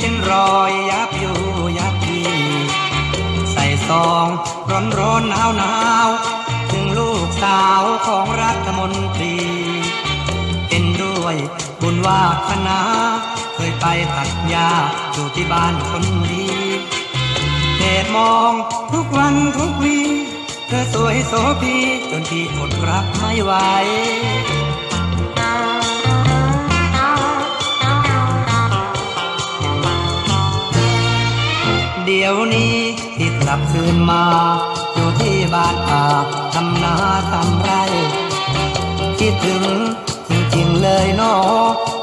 เป็นรอยยับอยู่ยับยีใส่ซองร้อนร้อนหนาวหนาวถึงลูกสาวของรัฐมนตรี เป็นด้วยบุญวาคณะเคยไปตัดยาอยู่ที่บ้านคนดีเดดมองทุกวันทุกวี เธอสวยโสภีจนที่อดรับไม่ไหว เดี๋ยวนี้ที่กลับคืนมา อยู่ที่บ้านป่าทำนาทำไรคิดถึงจริงๆเลยเนอ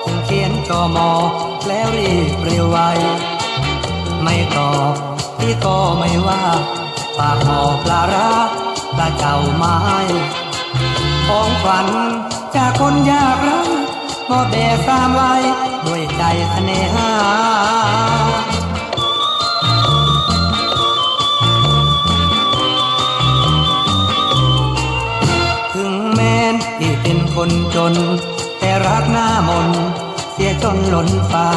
ถึงเขียนจอมอ แล้วรีบเร็วไว ไม่ตอบพี่ก็ไม่ว่าฝากหอปลาร้าปลาเจ้าไม้ของขวัญจากคนยากไร้มอบแด่สามไว้ด้วยใจเสน่หา คนจน แต่รักหน้ามน เสียจนหล้นฟ้า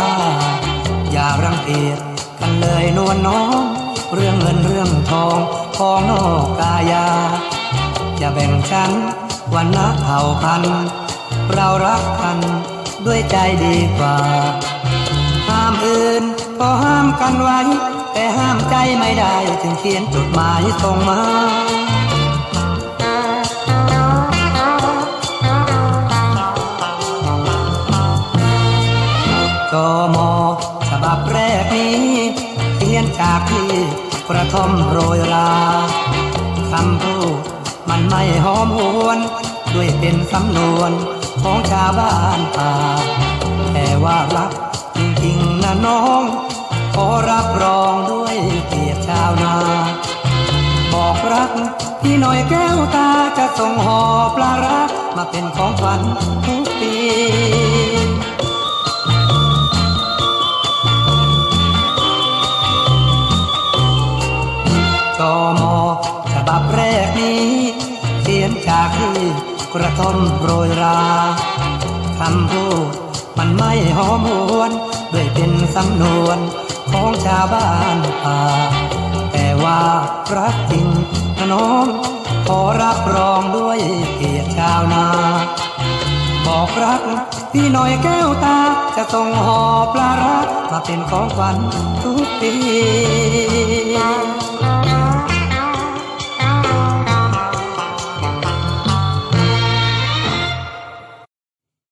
อย่ารังเกียจกันเลยนวลน้อง เรื่องเงินเรื่องทองของนอกกายา อย่าแบ่งฉันวันนะเผ่าพัน เรารักกันด้วยใจดีกว่า ห้ามอื่นก็ห้ามกันไว้ แต่ห้ามใจไม่ได้ถึงเขียนจดหมายส่งมา จอมอฉบับแรกนี้เขียนจากที่กระท่อมโรยราคำพูดมันไม่หอมหวน ด้วยเป็นสำนวนของชาวบ้านป่าแต่ว่ารักจริงๆนะน้อง ขอรับรองด้วยเกียรติชาวนา บอกรักพี่หน่อยแก้วตาจะส่งห่อปลารักมาเป็นของขวัญทุกปี ฉบับแรกนี้เขียนจากที่กระท่อมโรยราคำพูดมันไม่หอมหวน ด้วยเป็นสำนวนของชาวบ้านป่า แต่ว่ารักจริงนะน้อง ขอรับรองด้วยเกียรติชาวนาบอกรักพี่หน่อยแก้วตา จะส่งห่อปลารักมาเป็นของขวัญทุกปี